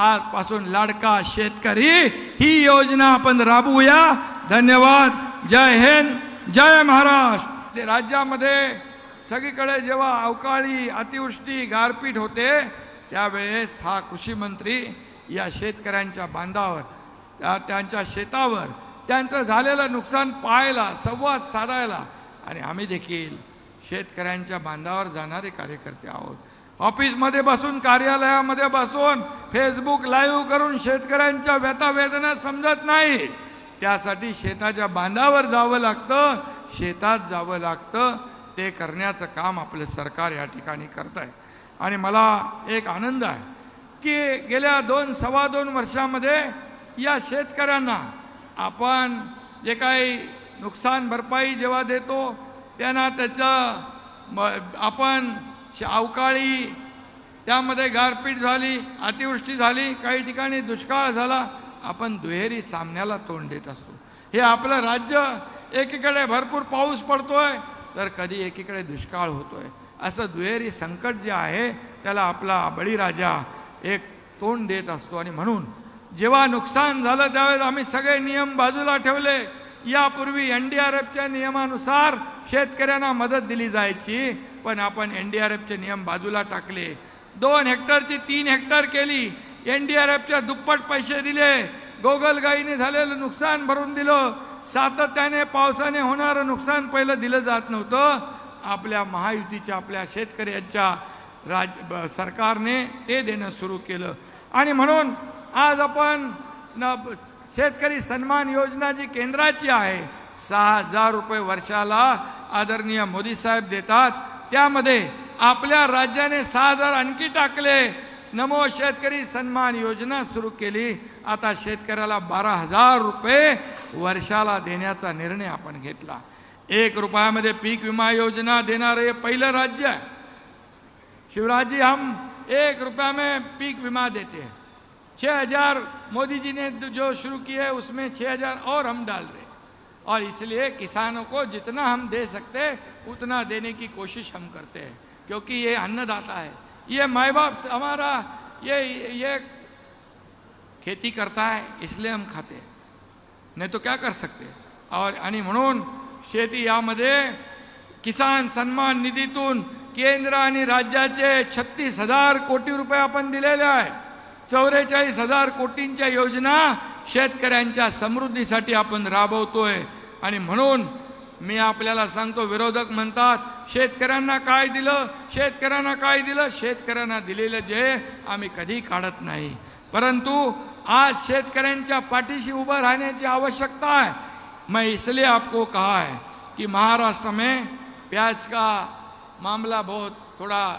आजपासून लाडका शेतकरी ही योजना आपण राबवूया. धन्यवाद. जय हिंद. जय महाराष्ट्र. ते राज्यामध्ये सगळीकडे जेव्हा अवकाळी अतिवृष्टी गारपीट होते त्यावेळेस हा कृषी मंत्री या शेतकऱ्यांच्या बांधावर त्यांच्या शेतावर त्यांचं झालेलं नुकसान पाहायला संवाद साधायला आणि आम्ही देखील शेतकऱ्यांच्या बांधावर जाणारे कार्यकर्ते आहोत. ऑफिसमध्ये बसून कार्यालयामध्ये बसून फेसबुक लाईव्ह करून शेतकऱ्यांच्या व्यथा वेदना समजत नाही. त्यासाठी शेताच्या बांधावर जावं लागतं शेतात जावं लागतं. ते करण्याचं काम आपलं सरकार या ठिकाणी करत आहे. आणि मला एक आनंद आहे की गेल्या दोन सव्वा दोन वर्षामध्ये या शेतकऱ्यांना आपण जे काही नुकसान भरपाई जेव्हा देतो त्यांना त्याचं आपण अवकाळी त्यामध्ये गारपीट झाली अतिवृष्टी झाली काही ठिकाणी दुष्काळ झाला आपण दुहेरी सामन्याला तोंड देत असतो. हे आपलं राज्य एकीकडे भरपूर पाऊस पडतोय तर कधी एकीकडे दुष्काळ होतोय. असं दुहेरी संकट जे आहे त्याला आपला बळीराजा एक तोंड देत असतो. आणि म्हणून जेव्हा नुकसान झालं त्यावेळेस आम्ही सगळे नियम बाजूला ठेवले. यापूर्वी एन डी आर एफच्या नियमानुसार शेतकऱ्यांना मदत दिली जायची. पण आपण एन डी आर एफचे नियम बाजूला टाकले. दोन हेक्टरची तीन हेक्टर केली. एन डी आर एफच्या दुप्पट पैसे दिले. गोगलगाईने झालेलं नुकसान भरून दिलं. सातत्याने पावसाने होणारं नुकसान पहिलं दिलं जात नव्हतं. आपल्या महायुतीच्या आपल्या शेतकऱ्यांच्या राज सरकारने ते देणं सुरू केलं. आणि म्हणून आज आपण न शेतकरी सन्मान योजना जी केंद्राची आहे सहा हजार रुपये वर्षाला आदरणीय मोदी साहेब देतात. त्यामध्ये आपल्या राज्याने सहा हजार आणखी टाकले. नमो शेतकरी सन्मान योजना सुरू केली. आता शेतकऱ्याला बारा हजार रुपये वर्षाला देण्याचा निर्णय आपण घेतला. एक रुपयामध्ये पीक विमा योजना देणारं हे पहिलं राज्य आहे. हम एक रुपया में पीक विमा देते. हैं छः हजार मोदी जी ने जो शुरू किया है उसमें छः हजार और हम डाल रहे हैं. और इसलिए किसानों को जितना हम दे सकते हैं उतना देने की कोशिश हम करते हैं क्योंकि ये अन्नदाता है। ये माए बाप हमारा ये ये खेती करता है इसलिए हम खाते हैं। नाही तो क्या कर सकते? और आणि म्हणून शेती यामध्ये किसान सन्मान निधीतून केंद्र आणि राज्याचे छत्तीस हजार कोटी रुपये आपण दिलेले आहे चौवेचाळीस हजार कोटींच्या योजना शेतकऱ्यांच्या समृद्धीसाठी आपण राबवतोय. आणि म्हणून मी आपल्याला सांगतो विरोधक म्हणतात शेतकऱ्यांना काय दिलं? शेतकऱ्यांना काय दिलं? शेतकऱ्यांना दिलेलं जे आम्ही कधी काढत नाही. परंतु आज शेतकऱ्यांच्या पाठीशी उभं राहण्याची आवश्यकता है मैं इसलिए आपको कहा है कि महाराष्ट्र में प्याज का मामला बहुत थोड़ा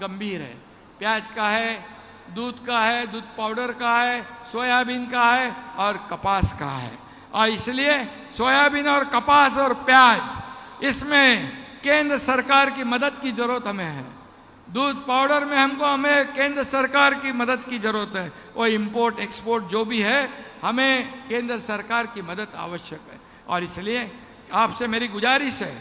गंभीर है। प्याज का है दूध का है, दूध पाउडर का है, सोयाबीन का है और कपास का है। और इसलिए सोयाबीन और कपास और प्याज, इसमें केंद्र सरकार की मदद की ज़रूरत हमें है। दूध पाउडर में हमको, हमें केंद्र सरकार की मदद की ज़रूरत है। वो इंपोर्ट एक्सपोर्ट जो भी है, हमें केंद्र सरकार की मदद आवश्यक है। और इसलिए आपसे मेरी गुजारिश है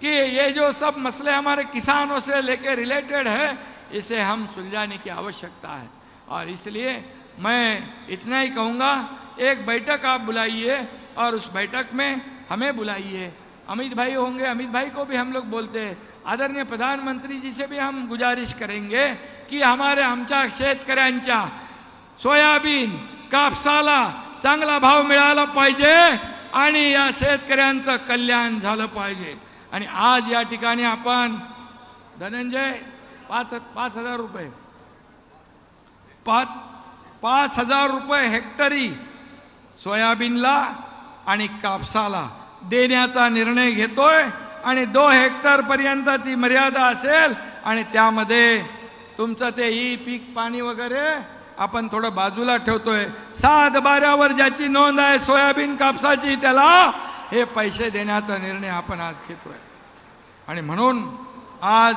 कि ये जो सब मसले हमारे किसानों से लेके रिलेटेड है इसे हम सुलझाने की आवश्यकता है। और इसलिए मैं इतना ही कहूँगा एक बैठक आप बुलाइए और उस बैठक में हमें बुलाइए। अमित भाई होंगे अमित भाई को भी हम लोग बोलते हैं। आदरणीय प्रधानमंत्री जी से भी हम गुजारिश करेंगे की हमारे आमच्या शेतकऱ्यांच्या सोयाबीन कापसाला चांगला भाव मिळाला पाहिजे आणि या शेतकऱ्यांचं कल्याण झालं पाहिजे. आणि आज या ठिकाणी आपण धनंजय पाच पाच हजार रुपये. पाच पाच हजार रुपये हेक्टरी सोयाबीनला आणि कापसाला देण्याचा निर्णय घेतोय आणि दो हेक्टरपर्यंत ती मर्यादा असेल आणि त्यामध्ये तुमचं ते ई पीक पाणी वगैरे आपण थोडं बाजूला ठेवतोय. सात बाऱ्यावर ज्याची नोंद आहे सोयाबीन कापसाची त्याला हे पैसे देण्याचा निर्णय आपण आज घेतोय. आणि म्हणून आज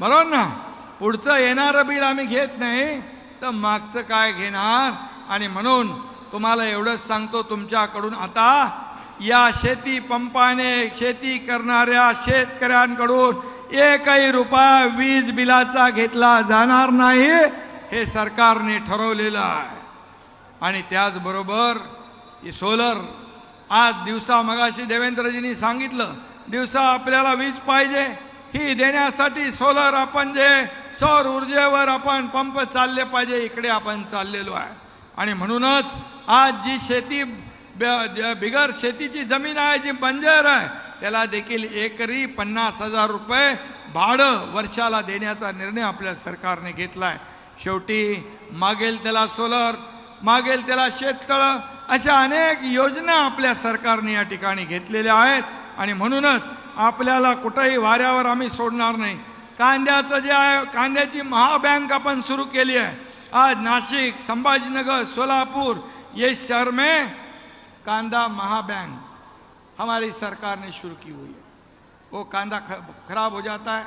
बरोबर ना पुढचं येणारं बिल आम्ही घेत नाही तर मागचं काय घेणार? आणि म्हणून तुम्हाला एवढंच सांगतो तुमच्याकडून आता या शेती पंपाने शेती करणाऱ्या शेतकऱ्यांकडून एकही रुपया वीज बिलाचा घेतला जाणार नाही हे सरकारने ठरवलेलं आहे. आणि त्याचबरोबर सोलर आज दिवसा मगाशी देवेंद्रजींनी सांगितलं दिवसा आपल्याला वीज पाहिजे. ही देण्यासाठी सोलर आपण जे सौर ऊर्जेवर आपण पंप चालले पाहिजे इकडे आपण चाललेलो आहे. आणि म्हणूनच आज जी शेती ब- बिगर शेतीची जमीन आहे जी बंजर आहे त्याला देखील एकरी पन्नास हजार रुपये भाडं वर्षाला देण्याचा निर्णय आपल्या सरकारने घेतला आहे शेवटी मागेल त्याला सोलर मागेल त्याला शेततळं अशा अनेक योजना आपल्या सरकारने या ठिकाणी घेतलेल्या आहेत. आणि म्हणूनच आपल्याला कुठंही वाऱ्यावर आम्ही सोडणार नाही. कांद्याचं जे आहे कांद्याची महाबँक आपण सुरू केली आहे. आज नाशिक संभाजीनगर सोलापुर ये शहर में कांदा महाबैंक. हमारी सरकार ने शुरू की हुई है। वो कांदा ख- खराब हो जाता है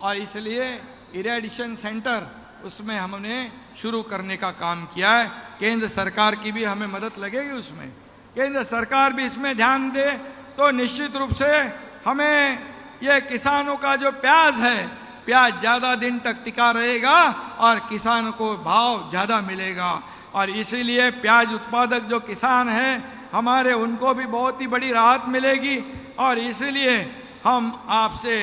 और इसलिए इरेडिशन सेंटर उसमें हमने शुरू करने का काम किया है। केंद्र सरकार की भी हमें मदद लगेगी उसमें। केंद्र सरकार भी इसमें ध्यान दे तो निश्चित रूप से हमें ये किसानों का जो प्याज है, प्याज ज़्यादा दिन तक टिका रहेगा और किसान को भाव ज़्यादा मिलेगा। और इसीलिए प्याज उत्पादक जो किसान हैं, हमारे उनको भी बहुत ही बड़ी राहत मिलेगी और इसीलिए हम आपसे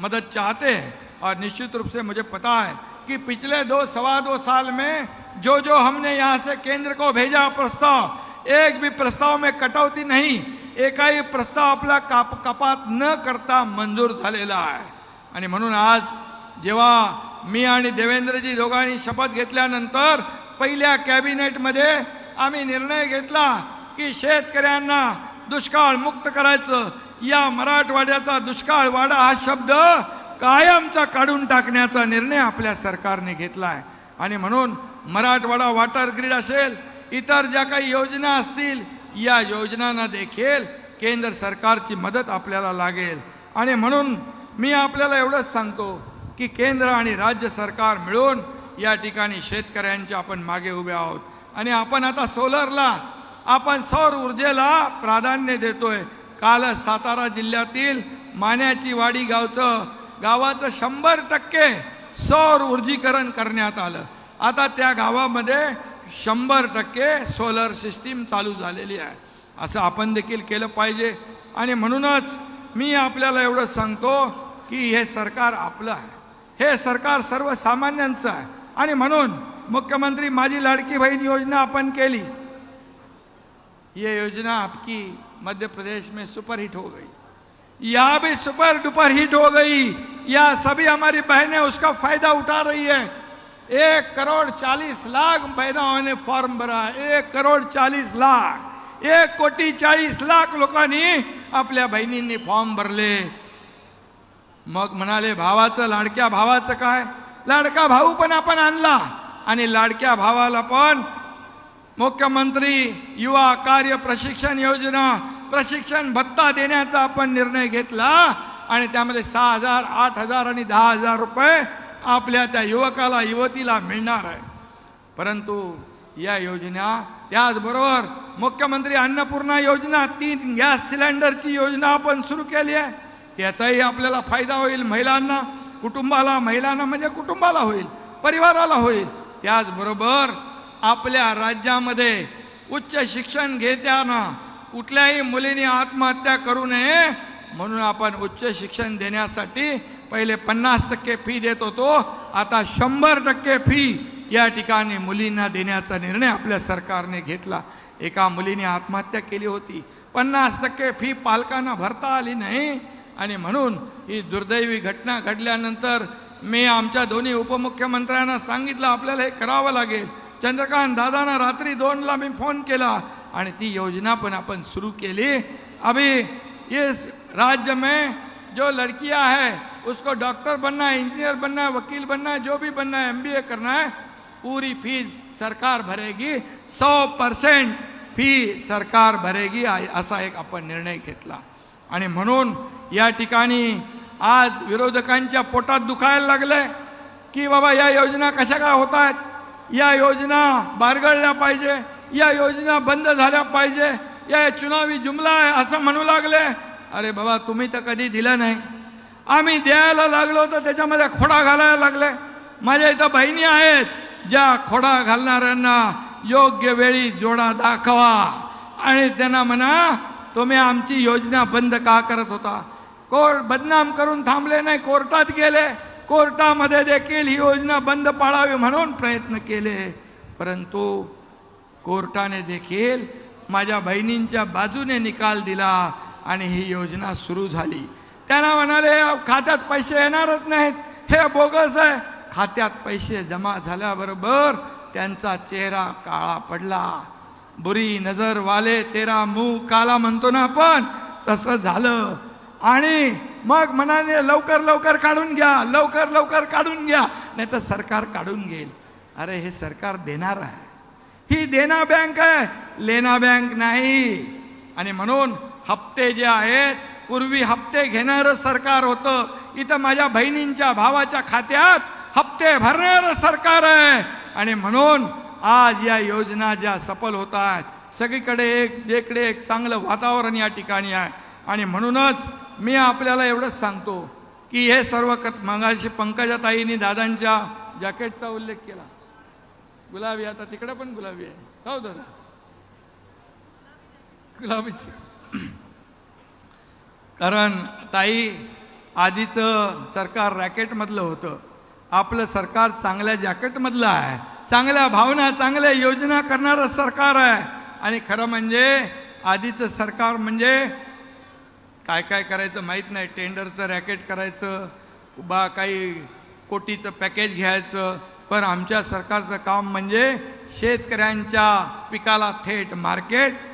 मदद चाहते हैं। और निश्चित रूप से मुझे पता है कि पिछले दो, सवा दो साल में जो जो हमने यहाँ से केंद्र को भेजा प्रस्ताव, एक भी प्रस्ताव में कटौती नहीं एकही प्रस्ताव आपला काप कपात न करता मंजूर झालेला आहे. आणि म्हणून आज जेव्हा मी आणि देवेंद्रजी दोघांनी शपथ घेतल्यानंतर पहिल्या कॅबिनेटमध्ये आम्ही निर्णय घेतला की शेतकऱ्यांना दुष्काळ मुक्त करायचं. या मराठवाड्याचा दुष्काळ वाडा हा शब्द कायमचा काढून टाकण्याचा निर्णय आपल्या सरकारने घेतला आहे आणि म्हणून मराठवाडा वॉटर ग्रीड असेल इतर ज्या काही योजना असतील या योजनांना देखील केंद्र सरकारची मदत आपल्याला लागेल. आणि म्हणून मी आपल्याला एवढंच सांगतो की केंद्र आणि राज्य सरकार मिळून या ठिकाणी शेतकऱ्यांच्या आपण मागे उभे आहोत. आणि आपण आता सोलरला आपण सौर ऊर्जेला प्राधान्य देतोय. काल सातारा जिल्ह्यातील मान्याची वाडी गावचं गावाचं शंभर टक्के सौर ऊर्जीकरण करण्यात आलं. आता त्या गावामध्ये शंभर टक्के सोलर सिस्टीम चालू झालेली आहे. असं आपण देखील केलं पाहिजे. आणि म्हणूनच मी आपल्याला एवढं सांगतो की हे सरकार आपलं आहे. हे सरकार सर्वसामान्यांचं आहे. आणि म्हणून मुख्यमंत्री माझी लाडकी बहीण योजना आपण केली. ये योजना आपकी मध्य प्रदेश में सुपर हिट हो गई. या भी सुपर डुपर हिट हो गई. या सभी हमारी बहनें उसका फायदा उठा रही है. एक करोड़ चालीस लाख पैदा ने फॉर्म भरा एक करोड़ चालीस लाख। एक कोटी चाळीस लाख लोकांनी आपल्या बहिणींनी फॉर्म भरले। मग म्हणाले भावाचं लाडक्या भावाचं काय? लाडका भाऊ पण आपण आणला. आणि लाडक्या भावाला पण मुख्यमंत्री युवा कार्य प्रशिक्षण योजना प्रशिक्षण भत्ता देण्याचा आपण निर्णय घेतला आणि त्यामध्ये सहा हजार आठ हजार आणि दहा हजार रुपये आपल्या त्या युवकाला युवतीला मिळणार आहे. परंतु या योजना त्याचबरोबर मुख्यमंत्री अन्नपूर्णा योजना तीन गॅस सिलेंडरची योजना आपण सुरू केली आहे. त्याचाही आपल्याला फायदा होईल महिलांना कुटुंबाला महिलांना म्हणजे कुटुंबाला होईल परिवाराला होईल. त्याचबरोबर आपल्या राज्यामध्ये उच्च शिक्षण घेताना कुठल्याही मुलीने आत्महत्या करू नये म्हणून आपण उच्च शिक्षण देण्यासाठी पहिले पन्नास टक्के फी देत होतो. आता शंभर टक्के फी या ठिकाणी मुलींना देण्याचा निर्णय आपल्या सरकारने घेतला. एका मुलीने आत्महत्या केली होती. पन्नास टक्के फी पालकांना भरता आली नाही. आणि म्हणून ही दुर्दैवी घटना घडल्यानंतर मी आमच्या दोन्ही उपमुख्यमंत्र्यांना सांगितलं आपल्याला हे करावं लागेल. चंद्रकांत दादांना रात्री दोनला मी फोन केला आणि ती योजना पण आपण सुरू केली. अभी इस राज्य में जो लड़कियां है उसको डॉक्टर बनना है इंजीनियर बनना है वकील बनना है जो भी बनना है एमबीए करना है पूरी फीस सरकार भरेगी सौ परसेंट फी सरकार भरेगी असा एक आपण निर्णय घेतला. आणि म्हणून या ठिकाणी आज विरोधकांच्या पोटात दुखायला लागलंय की बाबा या योजना कशा काय होत आहेत या योजना बारगळल्या पाहिजे या योजना बंद झाल्या पाहिजे या चुनावी जुमला आहे असं म्हणू लागले. अरे बाबा तुम्ही तर कधी दिलं नाही. आम्ही द्यायला लागलो तर त्याच्यामध्ये खोडा घालायला लागले. माझ्या इथं बहिणी आहेत ज्या खोडा घालणाऱ्यांना योग्य वेळी जोडा दाखवा. आणि त्यांना म्हणा तुम्ही आमची योजना बंद का करत होता? कोर्ट बदनाम करून थांबले नाही कोर्टात गेले. कोर्टामध्ये देखील ही योजना बंद पाळावी म्हणून प्रयत्न केले. परंतु कोर्टाने देखील माझ्या बहिणींच्या बाजूने निकाल दिला आणि ही योजना सुरू झाली. त्यांना म्हणाले खात्यात पैसे येणारच नाहीत. हे बोगस आहे. खात्यात पैसे जमा झाल्याबरोबर त्यांचा चेहरा काळा पडला. बुरी नजर वाले तेरा मुंह काला म्हणतो ना आपण तसं झालं. आणि मग म्हणाले लवकर लवकर काढून घ्या लवकर लवकर काढून घ्या. नाही तर सरकार काढून घेईल. अरे हे सरकार देणार आहे. ही देना बँक आहे. लेना बँक नाही. आणि म्हणून हप्ते जे आहेत पूर्वी हप्ते घेणारं सरकार होतं. इथं माझ्या बहिणींच्या भावाच्या खात्यात हप्ते भरणारं सरकार आहे. आणि म्हणून आज या योजना ज्या सफल होत आहेत सगळीकडे एक जेकडे एक चांगलं वातावरण या ठिकाणी आहे. आणि म्हणूनच मी आपल्याला एवढंच सांगतो की हे सर्व कथ मंगाशी पंकजाताईंनी दादांच्या जॅकेटचा उल्लेख केला. गुलाबी आता तिकडे पण गुलाबी आहे. हो दादा. गुलाबीची. कारण ताई आधीचं सरकार रॅकेटमधलं होतं. आपलं सरकार चांगल्या जॅकेटमधलं आहे. चांगल्या भावना चांगल्या योजना करणारं सरकार आहे. आणि खरं म्हणजे आधीचं सरकार म्हणजे काय काय करायचं माहीत नाही. टेंडरचं रॅकेट करायचं बा काही कोटीचं पॅकेज घ्यायचं. पण आमच्या सरकारचं काम म्हणजे शेतकऱ्यांच्या पिकाला थेट मार्केट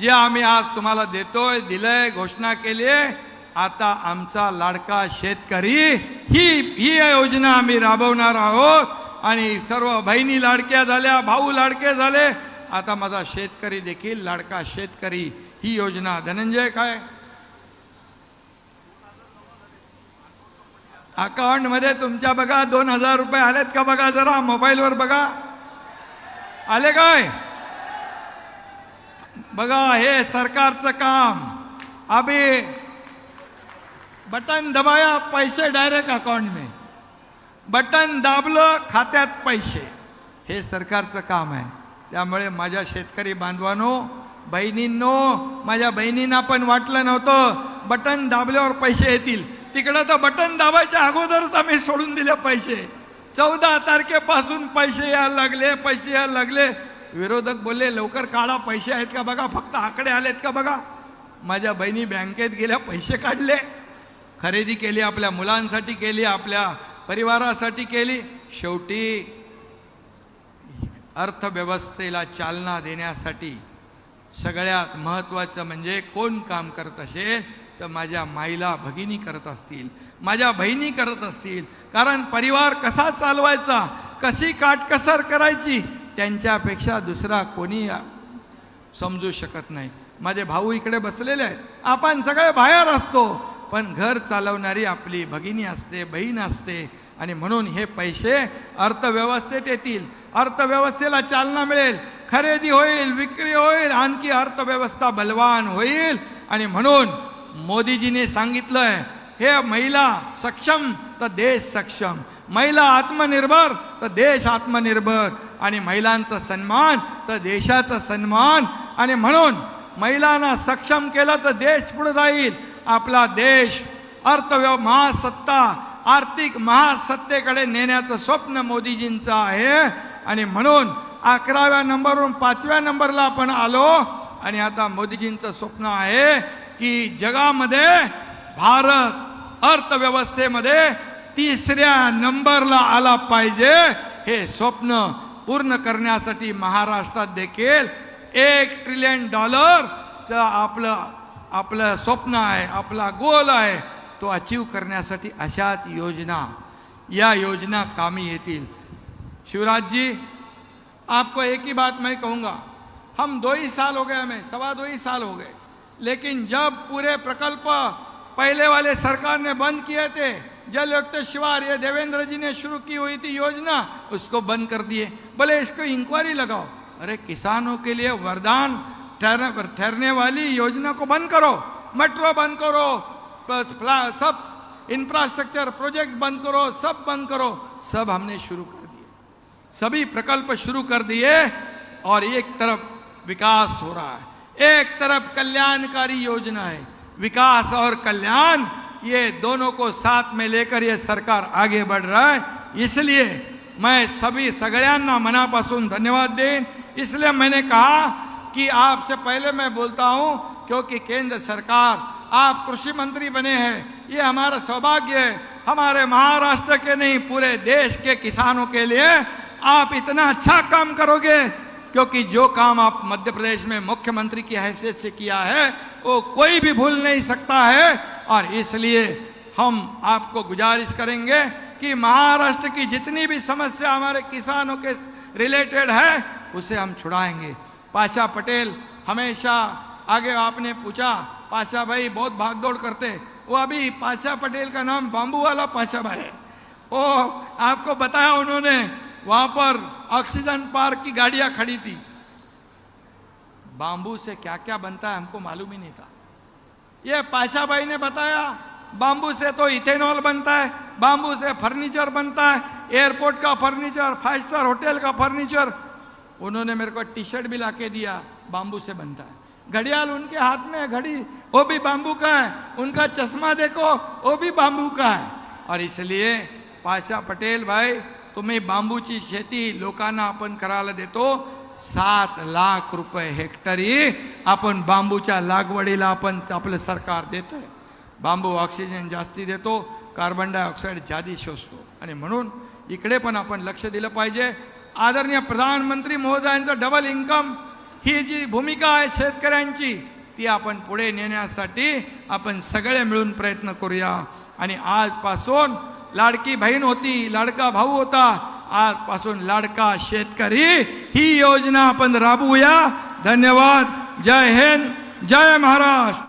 जे आम्ही आज तुम्हाला देतोय दिलंय घोषणा केली आहे आता आमचा लाडका शेतकरी ही ही योजना आम्ही राबवणार आहोत. आणि सर्व बहिणी लाडक्या झाल्या भाऊ लाडके झाले आता माझा शेतकरी देखील लाडका शेतकरी ही योजना धनंजय काय? अकाउंटमध्ये तुमच्या बघा दोन हजार रुपये आलेत का बघा जरा मोबाईलवर बघा. आले काय? बघा हे सरकारचं काम. अभी बटन दबाया पैसे डायरेक्ट अकाउंट में. बटन दाबलं खात्यात पैसे. हे सरकारचं काम आहे. त्यामुळे माझ्या शेतकरी बांधवांनो बहिणींनो माझ्या बहिणींना पण वाटलं नव्हतं बटन दाबल्यावर पैसे येतील. तिकडं तर बटन दाबायच्या अगोदरच आम्ही सोडून दिले पैसे. चौदा तारखेपासून पैसे यायला लागले पैसे यायला लागले. विरोधक बोलले लवकर काढा पैसे आहेत का बघा फक्त आकडे आलेत का बघा. माझ्या बहिणी बँकेत गेल्या पैसे काढले. खरेदी केली आपल्या मुलांसाठी केली आपल्या परिवारासाठी केली. शेवटी अर्थव्यवस्थेला चालना देण्यासाठी सगळ्यात महत्त्वाचं म्हणजे कोण काम करत असेल तर माझ्या माईला भगिनी करत असतील. माझ्या बहिणी करत असतील. कारण परिवार कसा चालवायचा कशी काटकसर करायची त्यांच्यापेक्षा दुसरा कोणी समजू शकत नाही. माझे भाऊ इकडे बसलेले आहेत. आपण सगळे बाहेर असतो. पण घर चालवणारी आपली भगिनी असते बहीण असते. आणि म्हणून हे पैसे अर्थव्यवस्थेत येतील. अर्थव्यवस्थेला चालना मिळेल. खरेदी होईल विक्री होईल आणखी अर्थव्यवस्था बलवान होईल. आणि म्हणून मोदीजीने सांगितलंय हे महिला सक्षम तर देश सक्षम. महिला आत्मनिर्भर तर देश आत्मनिर्भर. आणि महिलांचा सन्मान तर देशाचा सन्मान. आणि म्हणून महिलांना सक्षम केलं तर देश पुढे जाईल. आपला देश अर्थव्यव महासत्ता आर्थिक महासत्तेकडे नेण्याचं स्वप्न मोदीजींचं आहे. आणि म्हणून अकराव्या नंबरवरून पाचव्या नंबरला आपण आलो. आणि आता मोदीजींचं स्वप्न आहे की जगामध्ये भारत अर्थव्यवस्थेमध्ये तिसऱ्या नंबरला आला पाहिजे. हे स्वप्न पूर्ण करण्यासाठी महाराष्ट्रात देखील एक ट्रिलियन डॉलरचं आपलं आपलं स्वप्न आहे, आपला गोल आहे तो अचीव करण्यासाठी अशाच योजना, या योजना कामी येतील. शिवराज जी आपको एक ही बात मैं कहूँगा, हम दो ही साल हो गए हमें, सवा दो ही साल हो गए, लेकिन जब पूरे प्रकल्प पहले वाले सरकार ने बंद किए थे जल युक्त शिवार, ये देवेंद्र जी ने शुरू की हुई थी योजना, उसको बंद कर दिए। बोले, इसको इंक्वायरी लगाओ। अरे, किसानों के लिए वरदान, ठहरने ठहरने वाली योजना को बंद करो। मेट्रो बंद करो सब इंफ्रास्ट्रक्चर प्रोजेक्ट बंद करो, सब बंद करो। सब हमने शुरू कर दिए। सभी प्रकल्प शुरू कर दिए और एक तरफ़ विकास हो रहा है। एक तरफ़ कल्याणकारी योजना है। विकास और कल्याण ये दोनों को साथ में लेकर ये सरकार आगे बढ़ रहा है। इसलिए मैं सभी सगळ्यांना मनापासून धन्यवाद दें इसलिए मैंने कहा कि आपसे पहले मैं बोलता हूँ, क्योंकि केंद्र सरकार, आप कृषि मंत्री बने हैं, ये हमारा सौभाग्य है। हमारे महाराष्ट्र के नहीं, पूरे देश के किसानों के लिए आप इतना अच्छा काम करोगे, क्योंकि जो काम आप मध्य प्रदेश में मुख्यमंत्री की हैसियत से किया है, वो कोई भी भूल नहीं सकता है। और इसलिए हम आपको गुजारिश करेंगे कि महाराष्ट्र की जितनी भी समस्या हमारे किसानों के रिलेटेड है, उसे हम छुड़ाएँगे। पाशा पटेल हमेशा आगे आपने पूछा, पाशा भाई बहुत भागदौड़ करते। वो अभी पाशा पटेल का नाम बांबू वाला पाशा भाई है। वो आपको बताया उन्होंने, वहाँ पर ऑक्सीजन पार्क की गाड़ियाँ खड़ी थी। बांबू से क्या क्या बनता है हमको मालूम ही नहीं था। ये पाशा भाई ने बताया, बांबू से तो इथेनॉल बनता है, बांबू से फर्नीचर बनता है, एयरपोर्ट का फर्नीचर, फाइव स्टार होटल का फर्नीचर। उन्होंने मेरे को टी शर्ट भी लाके दिया, बांबू से बनता है। घड़ियाल उनके हाथ में घड़ी, वो भी बांबू का है। उनका चश्मा देखो, वो भी बांबू का है। और इसलिए, पाशा पटेल भाई, तुम्हें तुम्ही बांबूची शेती, लोकांना आपण करायला देतो सात लाख रुपये हेक्टरी आपण बांबूच्या लागवडीला आपण आपलं सरकार देतोय. बांबू ऑक्सिजन जास्ती देतो कार्बन डायऑक्साईड जादी शोषतो. आणि म्हणून इकडे पण आपण लक्ष दिलं पाहिजे. आदरणीय प्रधानमंत्री महोदयांचं डबल इन्कम ही जी भूमिका आहे शेतकऱ्यांची ती आपण पुढे नेण्यासाठी आपण सगळे मिळून प्रयत्न करूया. आणि आजपासून लाडकी बहीण होती लाडका भाऊ होता आजपासून लाडका शेतकरी ही योजना आपण राबवूया. धन्यवाद. जय हिंद. जय महाराष्ट्र.